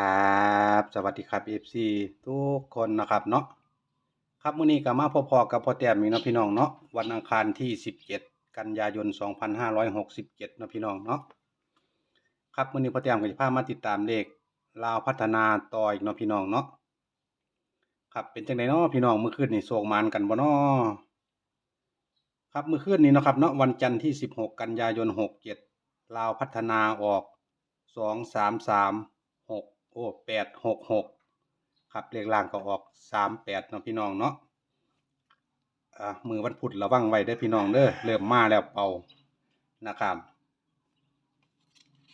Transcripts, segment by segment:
ครับ สวัสดีครับ FC ทุกคนนะครับเนาะครับมื้อนี้ก็มาพอๆกับพ่อแต้มอีกเนาะพี่น้องเนาะวันอังคารที่ 17 กันยายน 2567เนาะพี่น้องเนาะครับมื้อนี้พ่อแต้มก็จะพามาติดตามเลขลาวพัฒนาต่ออีกเนาะพี่น้องเนาะครับเป็นจังไดเนาะพี่น้องเมื่อคืนนี่โศกมานกันบ่เนาะครับเมื่อคืนนี้เนาะครับเนาะวันจันทร์ที่ 16 กันยายน 67ลาวพัฒนาออก 233 6 โอ้866ครับเลขล่างก็ออก38เนาะพี่น้องเนาะอ่ามือวันพุธระวังไว้เด้พี่น้องเด้อเริ่มมาแล้วเป่านะครับ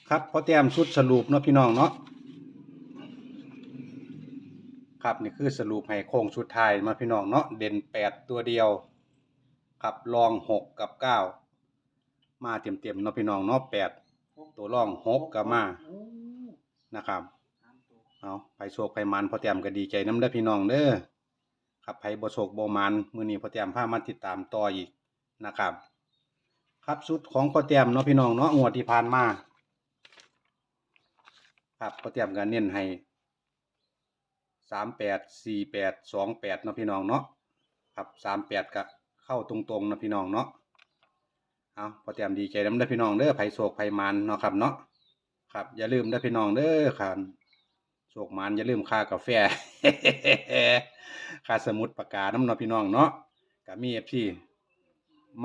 ครับพอแต้มชุดสรุปเนาะพี่น้องเนาะครับนี่คือสรุปให้โค้งสุดไทยมาพี่น้องเนาะเด่นแปดตัวเดียวครับรองหกกับเก้ามาเต็มเต็มๆเนาะพี่น้องเนาะแปดตัวรองหกกับมานะครับ เอาไผโศกไผมันพอแต้มก็ดีใจน้ำเด้อพี่น้องเด้อครับไผบ่โศกบ่มันมื้อนี้พอแต้มพามาติดตามต่ออีกนะครับ ครับสุดของพอแต้มเนาะพี่น้องเนาะงวดที่ผ่านมาครับพอแต้มก็เน้นให้สามแปดสี่แปดสองแปดเนาะพี่น้องเนาะครับสามแปดก็เข้าตรงๆเนาะพี่น้องเนาะเอาพอแต้มดีใจน้ำเด้อพี่น้องเด้อไผโศกไผมันเนาะครับเนาะครับอย่าลืมเด้อพี่น้องเด้อครับ โศกมันอย่าลืมค่ากาแฟค่าสมุดปากกาน้ำนาะพี่น้องเนาะก็มีเอฟซี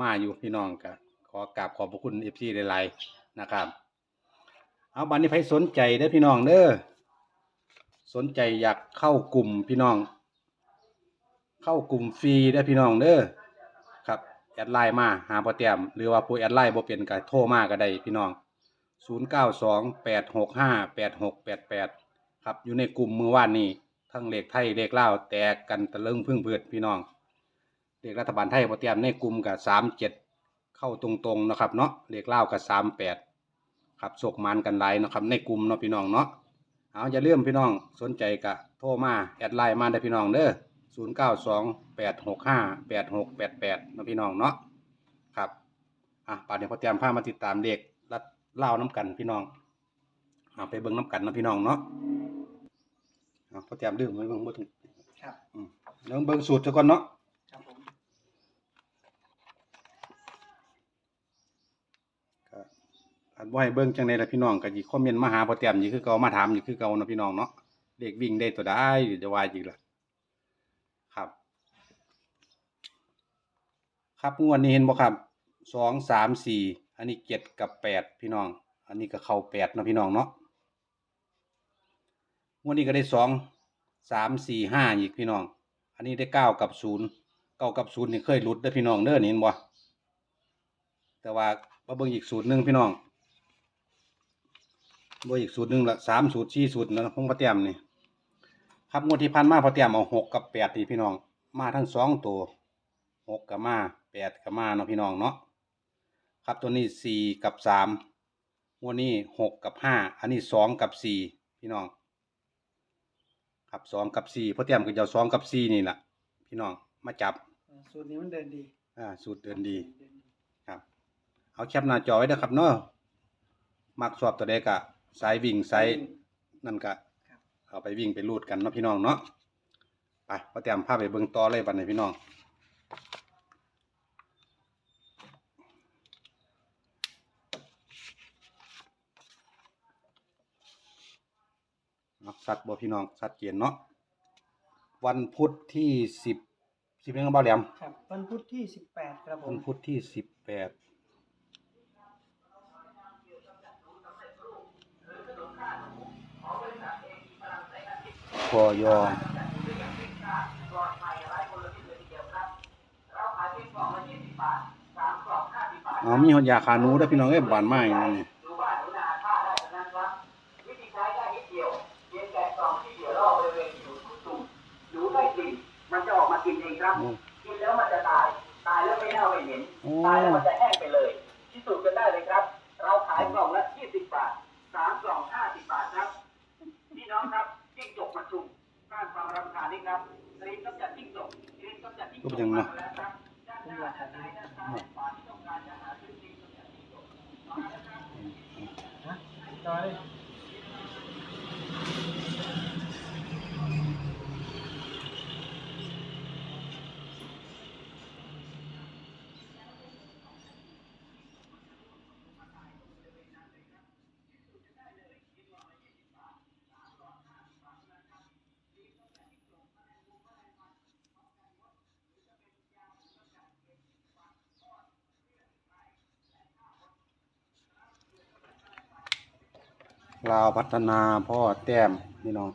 มาอยู่พี่น้องก็ขอกราบขอบพระคุณเอฟซีหลายๆนะครับ เอาบันนี้ใครสนใจเด้พี่น้องเด้อสนใจอยากเข้ากลุ่มพี่น้อง เข้ากลุ่มฟรีเด้พี่น้องเด้อครับแอดไลน์มาหาโปรแกรมหรือว่าผู้แอดไลน์บ่เป็นก็โทรมาก็ได้พี่น้อง 0928658688 ครับอยู่ในกลุ่มมือว่านนี่ทั้งเลขไทยเลขลาวแตกกันตะเลิงพึ่งเพือดพี่น้องเลขรัฐบาลไทยพอเตรียมในกลุ่มกับสามเจ็ดเข้าตรงๆนะครับเนาะเลขลาวกับสามแปดครับโศกมันกันหลายเนาะครับในกลุ่มเนาะพี่น้องเนาะเอาอย่าลืมพี่น้องสนใจกะโทรมาแอดไลน์มาได้อพี่น้องเด้อศูนย์เก้าสองแปดหกห้าแปดหกแปดแปดนาะพี่น้องเนาะครับอะป่านนี้พอเตรียมพามาติดตามเลขรัดเล่าวน้ำกันพี่น้องเอาไปเบิ่งน้ำกันเนาะพี่น้องเนาะ เอาพอเตรียมดื่มไว้เบิ่งบ่ถึงครับ อืมเดี๋ยวเบิ่งสูตรซะก่อนเนาะครับผมก็อันบ่ให้เบิ่งจังได๋ล่ะพี่น้องก็สิคอมเมนต์มาหาพอเตรียมอยู่คือเก่ามาถามอยู่คือเก่าเนาะพี่น้องเนาะเลขวิ่งได้ตัวใดจะว่าอีกล่ะครับ ครับงวดนี้เห็นบ่ครับสองสามสี่อันนี้เจ็ดกับแปดพี่น้อง อันนี้ก็เข้าแปดเนาะพี่น้องเนาะง วดนี้ก็ได้สองสามสี่ห้าอีกพี่น้อง อันนี้ได้เก้ากับศูนย์เก้ากับศูนย์นี่เคยหลุดเด้พี่น้องเด้อนี่เห็นบ่แต่ว่ามาเบิ่งอีกสูตรหนึ่งพี่น้องเบิ่งอีกสูตรหนึ่งละสามสูตรสี่สูตรนะของพ่อเตียมนี่ครับงวดที่ผ่านมาพ่อเตียมเอาหกกับแปดนี่พี่น้อง มาทั้งสองตัวหกกับมาแปดกับมาเนาะพี่น้องเนาะครับตัวนี้สี่กับสามงวดนี้หกกับห้าอันนี้สองกับสี่พี่น้อง ครับสองกับสี่พ่อเตรียมก็จะเอาสองกับสี่นี่แหละพี่น้องมาจับเอ่อสูตรนี้มันเดินดีอ่าสูตรเดินดีเดินดีครับ เอาแคปหน้าจอไว้นะครับเนาะมักสอบตัวใดกะสายวิ่งสายนั่นกะครับเอาไปวิ่งไปรูดกันเนาะพี่น้องเนาะไปพ่อเตรียมพาไปเบิ่งต่อเลยบัดนี้พี่น้อง นาะสัตว์บ่พี่น้องสัตว์เกียนเนาะวันพุธที่สิบสิบเอ็ดเบาแหลมครับวันพุธที่สิบแปดครับผวัมนพุธที่สิบแปดพอยออ๋อมีหอนยาขาหนูด้วยพี่น้องเอ้ยบานไม้นั่นนี่ วิธีใช้ได้นิดเดียวเพียงแต่กล่องที่เหลือรอบบริเวณผิวทุกตุ่มหนูได้กลิ่นมันจะออกมา กินเองครับโอ้กินแล้วมันจะตาย ตายแล้วไม่เน่าไม่เหม็นโอ้ตายแล้วมันจะแห้งไปเลยพิสูจน์กันได้เลยครับ เราขายกล่องละ20บาทสามกล่อง50บาทครับพี่น้องครับจิ้งจกมันชุมสร้างความรำคาญนี่ครับครีมกำจัดจิ้งจกครีมกำจัดจิ้งจก็กเป็นยังไงมาแล้วครับด้านผมหน้าราคาด้านดีในด้านซ้ายฝาที่ต้องการจะหาซื้อครีมกำจัดจิ้งจกมาแล้วครับ ลาวพัฒนาพ่อแต้มพี่น้อง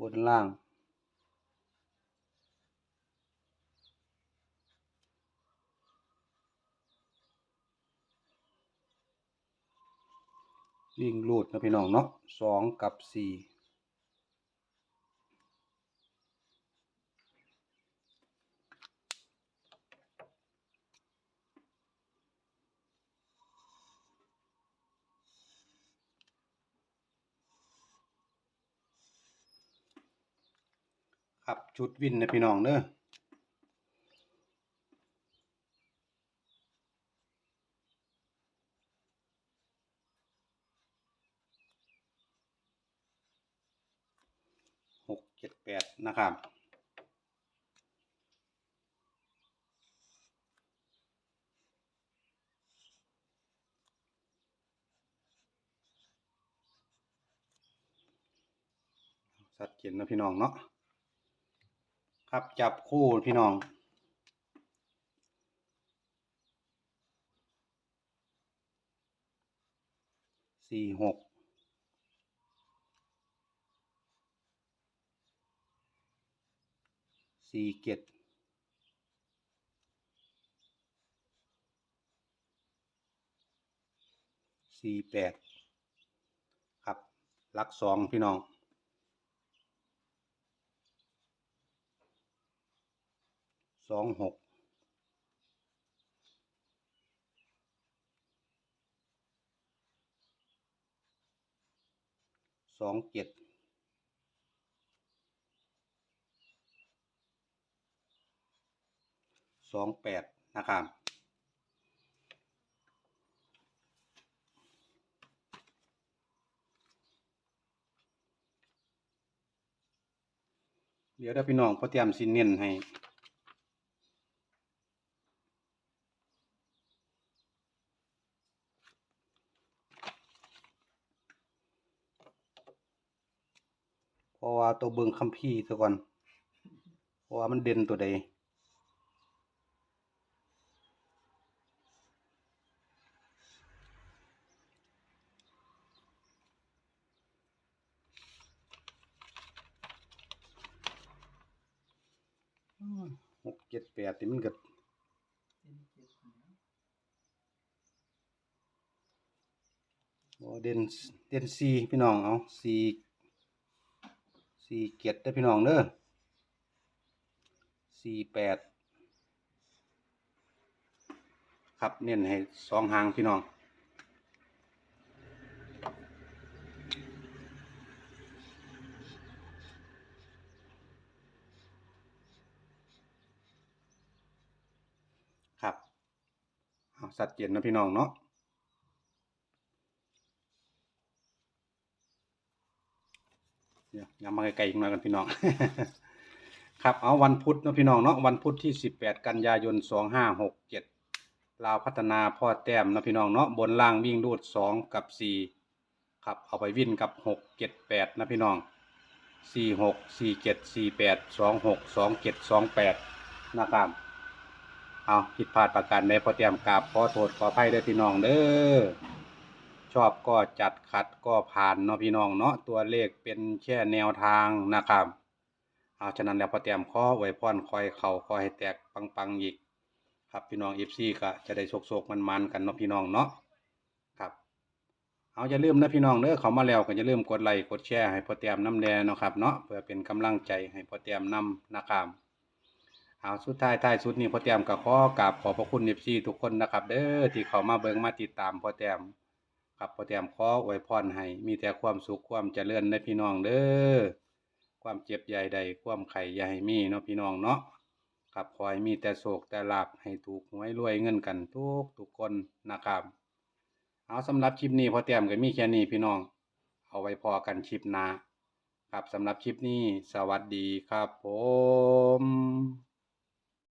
บนล่าง วิ่งรูดนะพี่น้องเนาะสองกับสี่ครับชุดวินนะพี่น้องเด้อ หกเจ็ดแปดนะครับ สัดเจนนะพี่น้องเนาะครับจับคู่พี่น้องสี่หก สี่เจ็ดสี่แปดครับลักสองพี่น้องสองหกสองเจ็ด องแปดนะครับเดี๋ยวเดี๋ยวพี่น้องพอเตรียมสิเน้นให้เพราะว่าตัวเบิงคัมภีซะก่อนเพราะว่ามันเด่นตัวใด อืมหกเจ็ดแปดนี่มันก็บอเด่นเด่นสี่พี่น้องเอาสี่สี่เจ็ดได้พี่น้องเด้อสี่แปดครับเน้นให้สองหางพี่น้อง ครับเอา สัดเจนนะพี่น้องเนาะเดี๋ยวยำมาไกลๆอีกหน่อยกันพี่น้อง ครับเอาวันพุธนะพี่น้องเนาะวันพุธที่18กันยายน2567ลาวพัฒนาพ่อแต้มนะพี่น้องเนาะบนล่างวิ่งรูด2กับ4ครับเอาไปวิ่นกับ6 7 8นะพี่น้อง4 6 4 7 4 8 2 6 2 7 2 8นะครับ เอาผิดพลาดประการใดพอเตรียมกราบขอโทษขออภัยเด้อพี่น้องเด้อชอบก็จัดขัดก็ผ่านเนาะพี่น้องเนาะตัวเลขเป็นแค่แนวทางนะครับเอาฉะนั้นแล้วพอเตรียมข้อไว้พรคอยเขาคอยให้แตกปังๆอีก ครับพี่น้องเอฟซีก็จะได้โศกๆมันๆกันเนาะพี่น้องเนาะครับ เอาอย่าลืมนะพี่น้องเด้อเขามาแล้วก็อย่าลืมกดไลค์กดแชร์ให้พอเตรียมน้ำแดงเนาะครับเนาะเพื่อเป็นกำลังใจให้พอเตรียมนำนะครับ เอาสุดท้ายท้ายสุดนี้พ่อเตรียมก็ขอกราบขอบพระคุณเอฟซีทุกคนนะครับ เด้อที่เขามาเบิ่งมาติดตามพ่อเตรียมครับพ่อเตรียมขออวยพรให้มีแต่ความสุขความเจริญในพี่น้องเด้อความเจ็บใหญ่ใดความไข่ให้มีเนาะพี่น้องเนาะครับขอให้มีแต่โศกแต่ลาบให้ถูกหวยรวยเงินกันทุกทุกคนนะครับ เอาสำหรับคลิปนี้พ่อเตรียมก็มีแค่นี้พี่น้อง เอาไว้พอกันคลิปหน้าครับครับสำหรับคลิปนี้สวัสดีครับผม